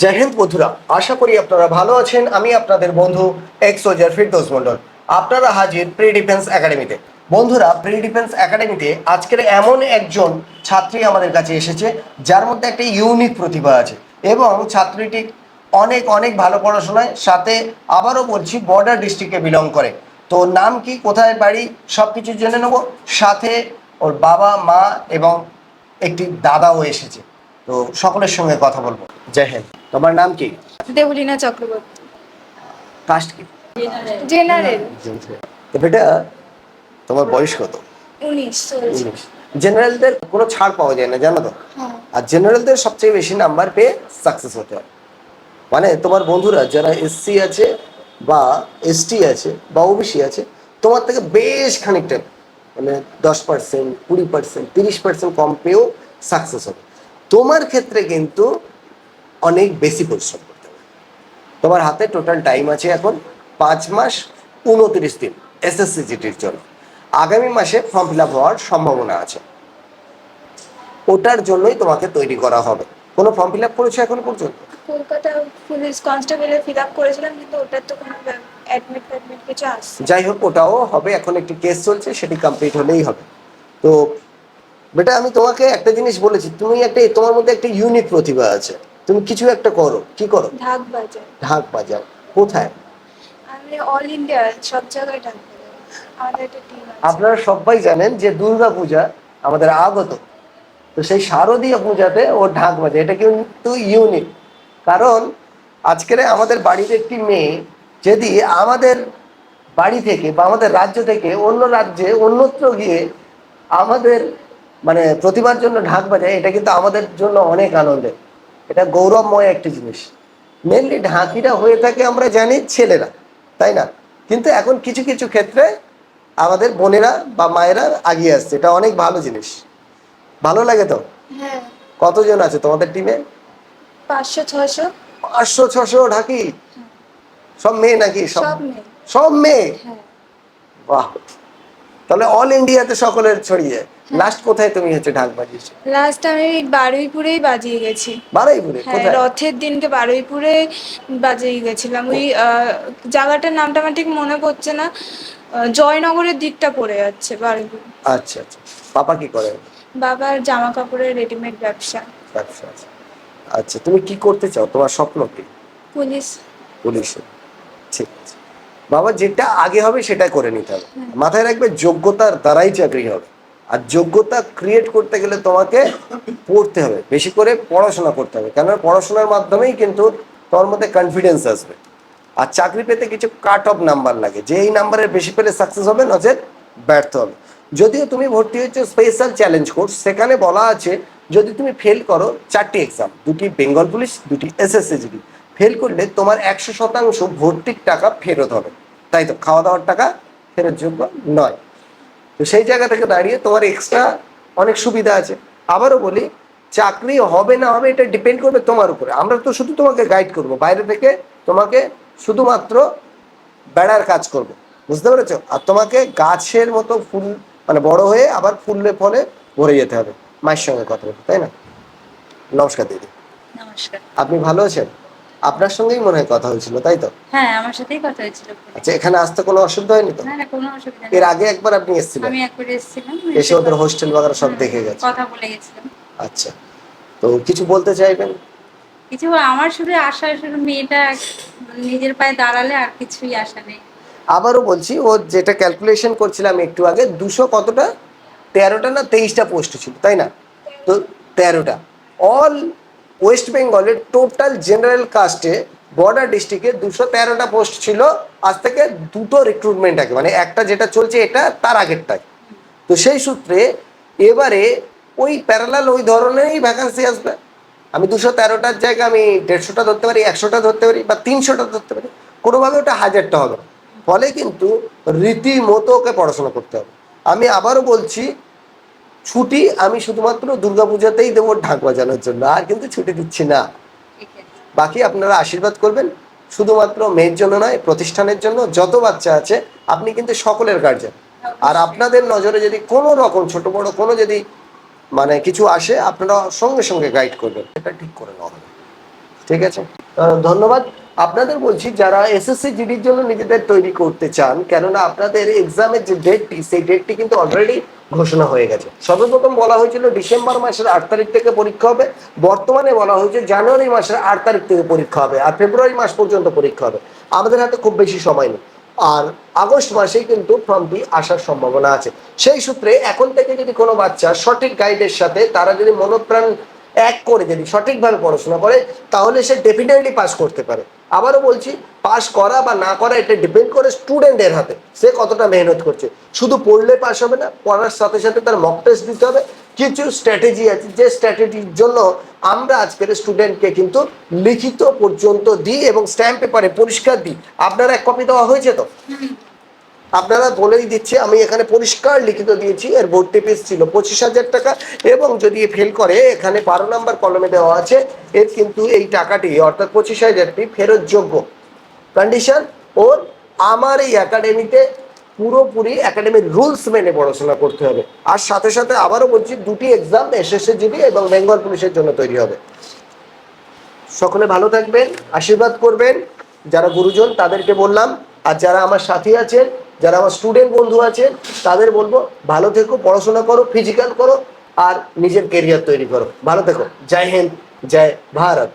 জয় হিন্দ বন্ধুরা, আশা করি আপনারা ভালো আছেন। আমি আপনাদের বন্ধু এক্স সোজার ফিরদোস মন্ডল আপনারা হাজির প্রি ডিফেন্স একাডেমিতে বন্ধুরা প্রি ডিফেন্স একাডেমিতে আজকের এমন একজন ছাত্রী আমাদের কাছে এসেছে, যার মধ্যে একটা ইউনিক প্রতিভা আছে এবং ছাত্রীটি অনেক অনেক ভালো পড়াশোনায়, সাথে আবারও বলছি বর্ডার ডিস্ট্রিক্টে বিলং করে। তো নাম কি, কোথায় বাড়ি সব কিছু জেনে নেব। সাথে ওর বাবা, মা এবং একটি দাদাও এসেছে। তো সকলের সঙ্গে কথা বলব। জয় হিন্দ। তোমার নাম কি? দেবলীনা চক্রবর্তী। কাস্ট কি? জেনারেল। তো বেটা তোমার বয়স কত? উনিশ জেনারেলদের কোনো ছাড় পাওয়া যায় না জানো তো? হ্যাঁ। আর জেনারেলদের সবচেয়ে বেশি নাম্বার পেয়ে সাকসেস হতে হয়। মানে তোমার বন্ধুরা যারা এসসি আছে বা এসটি আছে বা ওবিসি আছে তোমার থেকে বেশ খানিকটা মানে দশ পার্সেন্ট কুড়ি পার্সেন্ট তিরিশ পার্সেন্ট কম পেয়েও সাকসেস হবে। তোমার ক্ষেত্রে কিন্তু অনেক বেশি পরিশ্রম করতে হবে। তোমার হাতে টোটাল টাইম আছে এখন পাঁচ মাস উনত্রিশ দিন এসএসসি জিটির জন্য। আগামী মাসে ফর্ম ফিল আপ হওয়ার সম্ভাবনা আছে। ওটার জন্যই তোমাকে তৈরি করা হবে। কোনো ফর্ম ফিল আপ করেছ এখন পর্যন্ত? কলকাতা পুলিশ কনস্টেবলে ফিল আপ করেছিলাম কিন্তু ওটার তো কোনো অ্যাডমিট কিছু আসছে যাই হোক ওটাও হবে। এখন একটি কেস চলছে সেটি কমপ্লিট হলেই হবে। তো বেটা আমি তোমাকে একটা জিনিস বলেছি। তুমি একটা তোমার মধ্যে একটা ইউনিক প্রতিভা আছে। তুমি কিছু একটা করো। কি করো? ঢাক বাজার ঢাক বাজাও। কোথায়? আমি অল ইন্ডিয়া সব জায়গায় ঢাক বাজাই। আমাদের একটা টিম আছে। আপনারা সবাই জানেন যে দুর্গা পূজা আমাদের আগত। তো সেই শারদীয় পূজাতে ও ঢাক বাজে এটা কিন্তু ইউনিক কারণ আজকের আমাদের বাড়ির একটি মেয়ে যদি আমাদের বাড়ি থেকে বা আমাদের রাজ্য থেকে অন্য রাজ্যে অন্যত্র গিয়ে আমাদের মানে প্রতিভার জন্য ঢাক বাজায় এটা কিন্তু আমাদের জন্য অনেক আনন্দের। এটা গৌরবময় একটি জিনিস। মেনলি ঢাকিটা হয়ে থাকে আমরা জানি ছেলেরা তাই না? কিন্তু এখন কিছু কিছু ক্ষেত্রে আমাদের বোনেরা বা মায়েরা আগিয়ে আসছে। এটা অনেক ভালো জিনিস। ভালো লাগে তো? হ্যাঁ। কতজন আছে তোমাদের টিমে পাঁচশো ছশো পাঁচশো ছশো ঢাকি? সব মেয়ে নাকি? সব সব মেয়ে। সব মেয়ে? হ্যাঁ। বাহ। তাহলে অল ইন্ডিয়াতে সকলের ছড়িয়ে লাস্ট কোথায় তুমি হচ্ছে ঢাক বাজিয়েছো? লাস্ট আমি বারুইপুরেই বাজিয়ে গেছি। বারাইপুরে? হ্যাঁ কোথায়? রথের দিনকে বারুইপুরে বাজিয়ে গেছিলাম। ওই জায়গাটার নামটা আমার ঠিক মনে পড়ছে না। জয়নগরের দিকটা পড়ে যাচ্ছে বারুইপুর। আচ্ছা আচ্ছা। পাপা কি করে? বাবার জামা কাপড়ের রেডিমেড ব্যবসা। আচ্ছা আচ্ছা। আচ্ছা তুমি কি করতে চাও? তোমার স্বপ্ন কি? পুলিশ। পুলিশে। ঠিক আছে। বাবা যেটা আগে হবে সেটা করে নিতে হবে। মাথায় রাখবে, যোগ্যতার দ্বারাই চাকরি হবে। আর যোগ্যতা ক্রিয়েট করতে গেলে তোমাকে পড়তে হবে, বেশি করে পড়াশোনা করতে হবে। কেননা পড়াশোনার মাধ্যমেই কিন্তু তোমার মধ্যে কনফিডেন্স আসবে। আর চাকরি পেতে কিছু কাট অফ নাম্বার লাগে। যে এই নাম্বারের বেশি পেলে সাকসেস হবে নচেত ব্যর্থ হবে। যদিও তুমি ভর্তি হয়েছো স্পেশাল চ্যালেঞ্জ কোর্স সেখানে বলা আছে, যদি তুমি ফেল করো, চারটি এক্সাম দুটি বেঙ্গল পুলিশ দুটি এসএসসিজিডি ফেল করলে তোমার একশো শতাংশ ভর্তির টাকা ফেরত হবে। তাই তো খাওয়া দাওয়ার টাকা ফেরত যোগ্য নয়। তো সেই জায়গা থেকে দাঁড়িয়ে তোমার এক্সট্রা অনেক সুবিধা আছে। আবারও বলি চাকরি হবে না হবে এটা ডিপেন্ড করবে তোমার উপরে। আমরা তো শুধু তোমাকে গাইড করব। বাইরে থেকে তোমাকে শুধুমাত্র বেড়ার কাজ করব। বুঝতে পেরেছ? আর তোমাকে গাছের মতো ফুল মানে বড় হয়ে আবার ফুললে ফলে ভরে যেতে হবে। মায়ের সঙ্গে কথা বলতে তাই না? নমস্কার দিদি। নমস্কার। আপনি ভালো আছেন? আপনার সঙ্গেই মনে হয় কথা হয়েছিল তাই তো? হ্যাঁ আমার সাথেই কথা হয়েছিল। আচ্ছা এখানে আসতে কোনো অসুবিধা হয়নি তো? না না কোনো অসুবিধা এর আগে একবার আপনি এসেছিলেন? আমি একবার এসেছিলাম এসে ওদের হোস্টেল বাগারা সব দেখে গেছে। কথা বলে গেছিলাম। আচ্ছা তো কিছু বলতে চাইবেন? কিছু আমার শুধু আশা শুধু মেয়েটা নিজের পায়ে দাঁড়ালে আর কিছুই আশা নেই। আবারও বলছি ও যেটা ক্যালকুলেশন করছিলাম একটু আগে দুশো কতটা? তেরোটা না তেইশটা পোস্ট ছিল তাই না? তো তেরোটা। অল ওয়েস্ট বেঙ্গলের টোটাল জেনারেল কাস্টে বর্ডার ডিস্ট্রিক্টে দুশো তেরোটা পোস্ট ছিল। আজ থেকে দুটো রিক্রুটমেন্ট আগে। মানে একটা যেটা চলছে এটা তার আগেরটাই তো সেই সূত্রে এবারে ওই প্যারালাল ওই ধরনেরই ভ্যাকান্সি আসবে। আমি দুশো তেরোটার জায়গায় আমি দেড়শোটা ধরতে পারি, একশোটা ধরতে পারি বা তিনশোটা ধরতে পারি। কোনোভাবে ওটা হাজারটা হবে। ফলে কিন্তু রীতিমতো ওকে পড়াশোনা করতে হবে। আমি আবারও বলছি ছুটি আমি শুধুমাত্র দুর্গাপূজাতেই দেবো ঢাক বাজানোর জন্য, আর কিন্তু ছুটি দিচ্ছি না। বাকি আপনারা আশীর্বাদ করবেন, শুধুমাত্র মেয়ের জন্য নয়, প্রতিষ্ঠানের জন্য যত বাচ্চা আছে, আপনি কিন্তু সকলের গার্জেন আর আপনাদের নজরে যদি কোনো রকম ছোট বড় কোনো যদি মানে কিছু আসে, আপনারা সঙ্গে সঙ্গে গাইড করবেন। এটা ঠিক করে নেওয়া হবে। ঠিক আছে? ধন্যবাদ। আপনাদের বলছি, যারা এসএসসি জিডির জন্য নিজেদের তৈরি করতে চান, কেননা আপনাদের এক্সামের যে ডেটটি সেই ডেটটি কিন্তু অলরেডি ঘোষণা হয়ে গেছে। সর্বপ্রথম বলা হয়েছিল ডিসেম্বর মাসের আট তারিখ থেকে পরীক্ষা হবে। বর্তমানে বলা হয়েছে জানুয়ারি মাসের আট তারিখ থেকে পরীক্ষা হবে আর ফেব্রুয়ারি মাস পর্যন্ত পরীক্ষা হবে। আমাদের হাতে খুব বেশি সময় নেই। আর আগস্ট মাসেই কিন্তু ফর্মটি আসার সম্ভাবনা আছে। সেই সূত্রে এখন থেকে যদি কোনো বাচ্চা সঠিক গাইডের সাথে, তারা যদি মনোপ্রাণ এক করে যদি সঠিকভাবে পড়াশোনা করে, তাহলে সে ডেফিনেটলি পাস করতে পারে। আবারও বলছি পাস করা বা না করা এটা ডিপেন্ড করে স্টুডেন্টের হাতে। সে কতটা মেহনত করছে। শুধু পড়লে পাস হবে না, পড়ার সাথে সাথে তার মক টেস্ট দিতে হবে। কিছু স্ট্র্যাটেজি আছে, যে স্ট্র্যাটেজির জন্য আমরা আজকের স্টুডেন্টকে কিন্তু লিখিত পর্যন্ত দিই এবং স্ট্যাম্প পেপারে পরিষ্কার দিই। আপনার এক কপি দেওয়া হয়েছে তো? আপনারা বলেই দিচ্ছে, আমি এখানে পরিষ্কার লিখিত দিয়েছি, এর ভর্তি ফিস ছিল পঁচিশ হাজার টাকা এবং যদি ফেল করে, এখানে বারো নাম্বার কলমে দেওয়া আছে, এর কিন্তু এই টাকাটি, অর্থাৎ পঁচিশ হাজারটি ফেরত যোগ্য। কন্ডিশন ওর আমার এই একাডেমিতে পুরোপুরি একাডেমির রুলস মেনে পড়াশোনা করতে হবে। আর সাথে সাথে আবারও বলছি, দুটি এক্সাম এসএসসি জিডি এবং বেঙ্গল পুলিশের জন্য তৈরি হবে। সকলে ভালো থাকবেন, আশীর্বাদ করবেন। যারা গুরুজন, তাদেরকে বললাম, আর যারা আমার সাথী আছেন যারা আমার স্টুডেন্ট বন্ধু আছেন, তাদের বলব, ভালো থেকো, পড়াশোনা করো ফিজিক্যাল করো, আর নিজের কেরিয়ার তৈরি করো। ভালো থেকো। জয় হিন্দ, জয় ভারত।